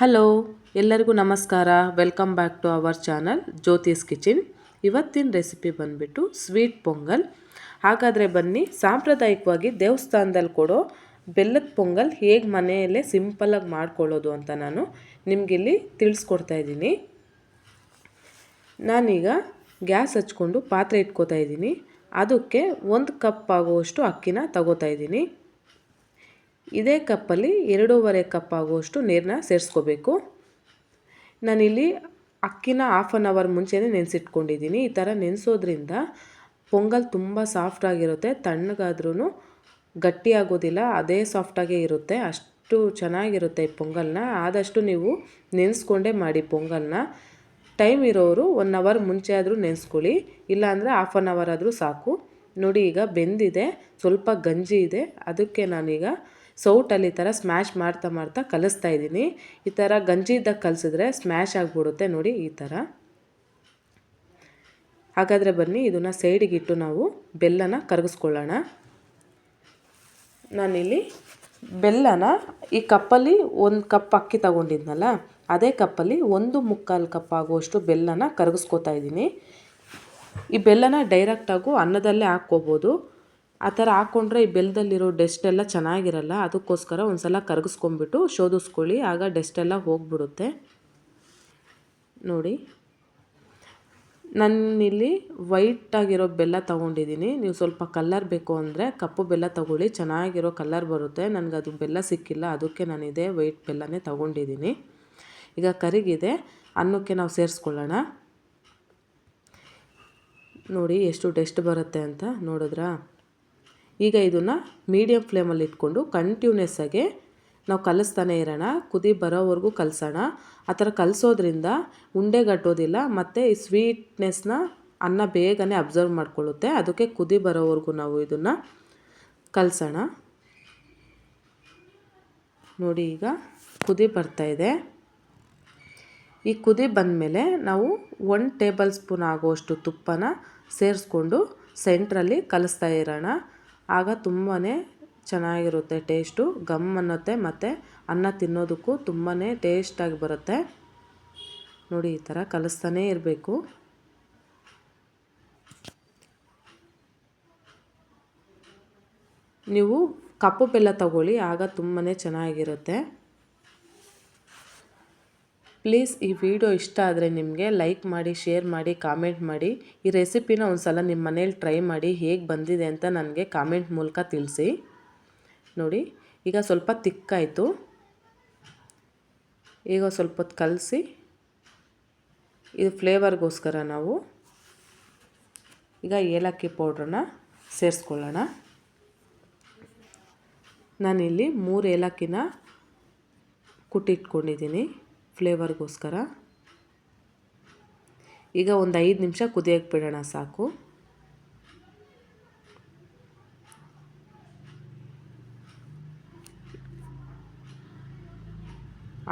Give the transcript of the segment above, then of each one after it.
Hello ಎಲ್ಲರಿಗೂ ನಮಸ್ಕಾರ. Welcome back to our channel Jyothis kitchen ಇವತ್ತಿನ ರೆಸಿಪಿ ಬಂದುಬಿಟ್ಟು ಸ್ವೀಟ್ ಪೊಂಗಲ್. ಹಾಗಾದರೆ ಬನ್ನಿ, ಸಾಂಪ್ರದಾಯಿಕವಾಗಿ ದೇವಸ್ಥಾನದಲ್ಲಿ ಕೊಡೋ ಬೆಲ್ಲದ ಪೊಂಗಲ್ ಹೇಗೆ ಮನೆಯಲ್ಲೇ ಸಿಂಪಲಾಗಿ ಮಾಡ್ಕೊಳ್ಳೋದು ಅಂತ ನಾನು ನಿಮಗಿಲ್ಲಿ ತಿಳಿಸ್ಕೊಡ್ತಾ ಇದ್ದೀನಿ. ನಾನೀಗ ಗ್ಯಾಸ್ ಹಚ್ಕೊಂಡು ಪಾತ್ರೆ ಇಟ್ಕೋತಾ ಇದ್ದೀನಿ. ಅದಕ್ಕೆ ಒಂದು ಕಪ್ ಆಗುವಷ್ಟು ಅಕ್ಕಿನ ತಗೋತಾ ಇದ್ದೀನಿ. ಇದೇ ಕಪ್ಪಲ್ಲಿ ಎರಡೂವರೆ ಕಪ್ ಆಗುವಷ್ಟು ನೀರನ್ನ ಸೇರಿಸ್ಕೋಬೇಕು. ನಾನಿಲ್ಲಿ ಅಕ್ಕಿನ ಹಾಫ್ ಆನ್ ಅವರ್ ಮುಂಚೆನೇ ನೆನೆಸಿಟ್ಕೊಂಡಿದ್ದೀನಿ. ಈ ಥರ ನೆನೆಸೋದ್ರಿಂದ ಪೊಂಗಲ್ ತುಂಬ ಸಾಫ್ಟಾಗಿರುತ್ತೆ ತಣ್ಣಗಾದ್ರೂ ಗಟ್ಟಿಯಾಗೋದಿಲ್ಲ, ಅದೇ ಸಾಫ್ಟಾಗೇ ಇರುತ್ತೆ. ಅಷ್ಟು ಚೆನ್ನಾಗಿರುತ್ತೆ ಈ ಪೊಂಗಲ್ನ. ಆದಷ್ಟು ನೀವು ನೆನೆಸ್ಕೊಂಡೇ ಮಾಡಿ ಪೊಂಗಲ್ನ. ಟೈಮ್ ಇರೋರು ಒನ್ ಅವರ್ ಮುಂಚೆ ಆದರೂ ನೆನೆಸ್ಕೊಳ್ಳಿ. ಇಲ್ಲಾಂದರೆ ಹಾಫ್ ಆನ್ ಅವರ್ ಆದರೂ ಸಾಕು. ನೋಡಿ, ಈಗ ಬೆಂದಿದೆ. ಸ್ವಲ್ಪ ಗಂಜಿ ಇದೆ. ಅದಕ್ಕೆ ನಾನೀಗ ಸೌಟಲ್ಲಿ ಈ ಥರ ಸ್ಮ್ಯಾಶ್ ಮಾಡ್ತಾ ಮಾಡ್ತಾ ಕಲಿಸ್ತಾ ಇದ್ದೀನಿ. ಈ ಥರ ಗಂಜಿ ಇದ್ದಾಗ ಕಲಿಸಿದ್ರೆ ಸ್ಮ್ಯಾಶ್ ಆಗಿಬಿಡುತ್ತೆ ನೋಡಿ ಈ ಥರ. ಹಾಗಾದರೆ ಬನ್ನಿ, ಇದನ್ನು ಸೈಡಿಗಿಟ್ಟು ನಾವು ಬೆಲ್ಲನ ಕರಗಿಸ್ಕೊಳ್ಳೋಣ. ನಾನಿಲ್ಲಿ ಬೆಲ್ಲನ ಈ ಕಪ್ಪಲ್ಲಿ ಒಂದು ಕಪ್ ಅಕ್ಕಿ ತಗೊಂಡಿದ್ನಲ್ಲ, ಅದೇ ಕಪ್ಪಲ್ಲಿ ಒಂದು ಮುಕ್ಕಾಲು ಕಪ್ ಆಗುವಷ್ಟು ಬೆಲ್ಲನ ಕರಗಿಸ್ಕೋತಾ ಇದ್ದೀನಿ. ಈ ಬೆಲ್ಲನ ಡೈರೆಕ್ಟಾಗೂ ಅನ್ನದಲ್ಲೇ ಹಾಕ್ಕೋಬೋದು. ಆ ಥರ ಹಾಕ್ಕೊಂಡ್ರೆ ಈ ಬೆಲ್ಲದಲ್ಲಿರೋ ಡೆಸ್ಟ್ ಎಲ್ಲ ಚೆನ್ನಾಗಿರಲ್ಲ, ಅದಕ್ಕೋಸ್ಕರ ಒಂದು ಸಲ ಕರಗಿಸ್ಕೊಂಬಿಟ್ಟು ಶೋಧಿಸ್ಕೊಳ್ಳಿ, ಆಗ ಡೆಸ್ಟ್ ಎಲ್ಲ ಹೋಗ್ಬಿಡುತ್ತೆ. ನೋಡಿ. ನಾನಿಲ್ಲಿ ವೈಟಾಗಿರೋ ಬೆಲ್ಲ ತೊಗೊಂಡಿದ್ದೀನಿ. ನೀವು ಸ್ವಲ್ಪ ಕಲ್ಲರ್ ಬೇಕು ಅಂದರೆ ಕಪ್ಪು ಬೆಲ್ಲ ತೊಗೊಳ್ಳಿ, ಚೆನ್ನಾಗಿರೋ ಕಲ್ಲರ್ ಬರುತ್ತೆ. ನನಗೆ ಅದು ಬೆಲ್ಲ ಸಿಕ್ಕಿಲ್ಲ, ಅದಕ್ಕೆ ನಾನು ಇದೇ ವೈಟ್ ಬೆಲ್ಲನೇ ತೊಗೊಂಡಿದ್ದೀನಿ. ಈಗ ಕರಿಗಿದೆ, ಅನ್ನಕ್ಕೆ ನಾವು ಸೇರಿಸ್ಕೊಳ್ಳೋಣ. ನೋಡಿ, ಎಷ್ಟು ಡೆಸ್ಟ್ ಬರುತ್ತೆ ಅಂತ, ನೋಡಿದ್ರಾ? ಈಗ ಇದನ್ನು ಮೀಡಿಯಮ್ ಫ್ಲೇಮಲ್ಲಿ ಇಟ್ಕೊಂಡು ಕಂಟಿನ್ಯೂಸ್ ಆಗಿ ನಾವು ಕಲಿಸ್ತಾನೆ ಇರೋಣ. ಕುದಿ ಬರೋವರೆಗೂ ಕಲಿಸೋಣ. ಆ ಥರ ಕಲಿಸೋದ್ರಿಂದ ಉಂಡೆಗಟ್ಟೋದಿಲ್ಲ ಮತ್ತು ಈ ಸ್ವೀಟ್ನೆಸ್ನ ಅನ್ನ ಬೇಗನೆ ಅಬ್ಸರ್ವ್ ಮಾಡ್ಕೊಳ್ಳುತ್ತೆ. ಅದಕ್ಕೆ ಕುದಿ ಬರೋವರೆಗೂ ನಾವು ಇದನ್ನು ಕಲಿಸೋಣ. ನೋಡಿ ಈಗ ಕುದಿ ಬರ್ತಾಯಿದೆ ಈ ಕುದಿ ಬಂದಮೇಲೆ ನಾವು ಒನ್ ಟೇಬಲ್ ಸ್ಪೂನ್ ಆಗುವಷ್ಟು ತುಪ್ಪನ ಸೇರಿಸ್ಕೊಂಡು ಸೆಂಟ್ರಲ್ಲಿ ಕಲಿಸ್ತಾ ಇರೋಣ. ಆಗ ತುಂಬಾ ಚೆನ್ನಾಗಿರುತ್ತೆ ಟೇಸ್ಟು. ಗಮ್ ಅನ್ನತ್ತೆ ಮತ್ತು ಅನ್ನ ತಿನ್ನೋದಕ್ಕೂ ತುಂಬಾ ಟೇಸ್ಟಾಗಿ ಬರುತ್ತೆ. ನೋಡಿ, ಈ ಥರ ಕಲಿಸ್ತಾನೇ ಇರಬೇಕು. ನೀವು ಕಪ್ಪು ಬೆಲ್ಲ ತಗೊಳ್ಳಿ, ಆಗ ತುಂಬಾ ಚೆನ್ನಾಗಿರುತ್ತೆ. ಪ್ಲೀಸ್ ಈ ವಿಡಿಯೋ ಇಷ್ಟ ಆದರೆ ನಿಮಗೆ ಲೈಕ್ ಮಾಡಿ, ಶೇರ್ ಮಾಡಿ, ಕಾಮೆಂಟ್ ಮಾಡಿ. ಈ ರೆಸಿಪಿನ ಒಂದು ಸಲ ನಿಮ್ಮ ಮನೇಲಿ ಟ್ರೈ ಮಾಡಿ, ಹೇಗೆ ಬಂದಿದೆ ಅಂತ ನನಗೆ ಕಾಮೆಂಟ್ ಮೂಲಕ ತಿಳಿಸಿ. ನೋಡಿ, ಈಗ ಸ್ವಲ್ಪ ತಿಕ್ಕಾಯಿತು. ಈಗ ಸ್ವಲ್ಪ ಹೊತ್ತು ಕಲಸಿ. ಇದು ಫ್ಲೇವರ್ಗೋಸ್ಕರ ನಾವು ಈಗ ಏಲಕ್ಕಿ ಪೌಡ್ರನ್ನ ಸೇರಿಸ್ಕೊಳ್ಳೋಣ. ನಾನಿಲ್ಲಿ ಮೂರು ಏಲಕ್ಕಿನ ಕುಟ್ಟಿಟ್ಕೊಂಡಿದ್ದೀನಿ. ಫ್ಲೇವರ್ಗೋಸ್ಕರ. ಈಗ ಒಂದು ಐದು ನಿಮಿಷ ಕುದಿಯೋಕ್ಕೆ ಬಿಡೋಣ ಸಾಕು.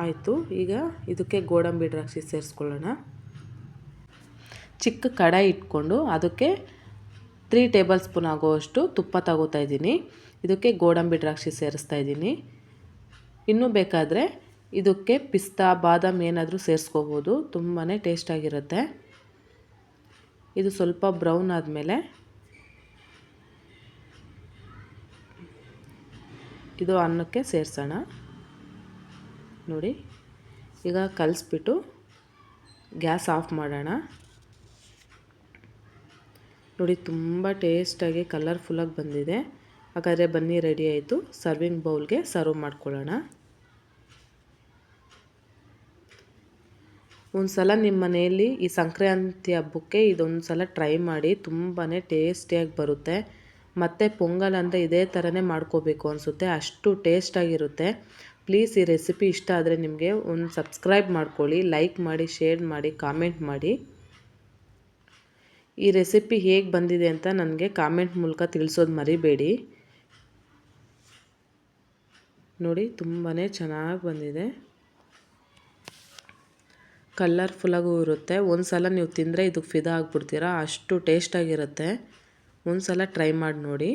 ಆಯಿತು, ಈಗ ಇದಕ್ಕೆ ಗೋಡಂಬಿ ದ್ರಾಕ್ಷಿ ಸೇರಿಸ್ಕೊಳ್ಳೋಣ. ಚಿಕ್ಕ ಕಡಾಯಿ ಇಟ್ಕೊಂಡು ಅದಕ್ಕೆ ತ್ರೀ ಟೇಬಲ್ ಸ್ಪೂನ್ ಆಗೋವಷ್ಟು ತುಪ್ಪ ತಗೋತಾ ಇದ್ದೀನಿ. ಇದಕ್ಕೆ ಗೋಡಂಬಿ ದ್ರಾಕ್ಷಿ ಸೇರಿಸ್ತಾ ಇದ್ದೀನಿ. ಇನ್ನೂ ಬೇಕಾದರೆ ಇದಕ್ಕೆ ಪಿಸ್ತಾ, ಬಾದಾಮ್ ಏನಾದರೂ ಸೇರಿಸ್ಕೋಬೋದು. ತುಂಬಾ ಟೇಸ್ಟಾಗಿರುತ್ತೆ ಇದು ಸ್ವಲ್ಪ ಬ್ರೌನ್ ಆದಮೇಲೆ ಇದು ಅನ್ನಕ್ಕೆ ಸೇರಿಸೋಣ. ನೋಡಿ, ಈಗ ಕಲಿಸ್ಬಿಟ್ಟು ಗ್ಯಾಸ್ ಆಫ್ ಮಾಡೋಣ. ನೋಡಿ, ತುಂಬ ಟೇಸ್ಟಾಗಿ ಕಲರ್ಫುಲ್ಲಾಗಿ ಬಂದಿದೆ. ಹಾಗಾದರೆ ಬನ್ನಿ ರೆಡಿ ಆಯಿತು. ಸರ್ವಿಂಗ್ ಬೌಲ್ಗೆ ಸರ್ವ್ ಮಾಡ್ಕೊಳ್ಳೋಣ. ಒಂದು ಸಲ ನಿಮ್ಮ ಮನೆಯಲ್ಲಿ ಈ ಸಂಕ್ರಾಂತಿ ಹಬ್ಬಕ್ಕೆ ಇದೊಂದು ಸಲ ಟ್ರೈ ಮಾಡಿ ತುಂಬಾ ಟೇಸ್ಟಿಯಾಗಿ ಬರುತ್ತೆ. ಮತ್ತು ಪೊಂಗಲ್ ಅಂದರೆ ಇದೇ ಥರನೇ ಮಾಡ್ಕೋಬೇಕು ಅನಿಸುತ್ತೆ. ಅಷ್ಟು ಟೇಸ್ಟಾಗಿರುತ್ತೆ ಪ್ಲೀಸ್ ಈ ರೆಸಿಪಿ ಇಷ್ಟ ಆದರೆ ನಿಮಗೆ ಒಂದು ಸಬ್ಸ್ಕ್ರೈಬ್ ಮಾಡ್ಕೊಳ್ಳಿ ಲೈಕ್ ಮಾಡಿ ಶೇರ್ ಮಾಡಿ ಕಾಮೆಂಟ್ ಮಾಡಿ. ಈ ರೆಸಿಪಿ ಹೇಗೆ ಬಂದಿದೆ ಅಂತ ನನಗೆ ಕಾಮೆಂಟ್ ಮೂಲಕ ತಿಳಿಸೋದು ಮರಿಬೇಡಿ. ನೋಡಿ ತುಂಬಾ ಚೆನ್ನಾಗಿ ಬಂದಿದೆ. ಕಲರ್ಫುಲ್ಲಾಗೂ ಇರುತ್ತೆ. ಒಂದು ಸಲ ನೀವು ತಿಂದರೆ ಇದಕ್ಕೆ ಫಿದಾ ಆಗಿಬಿಡ್ತೀರಾ. ಅಷ್ಟು ಟೇಸ್ಟಾಗಿರುತ್ತೆ. ಒಂದು ಸಲ ಟ್ರೈ ಮಾಡಿ ನೋಡಿ.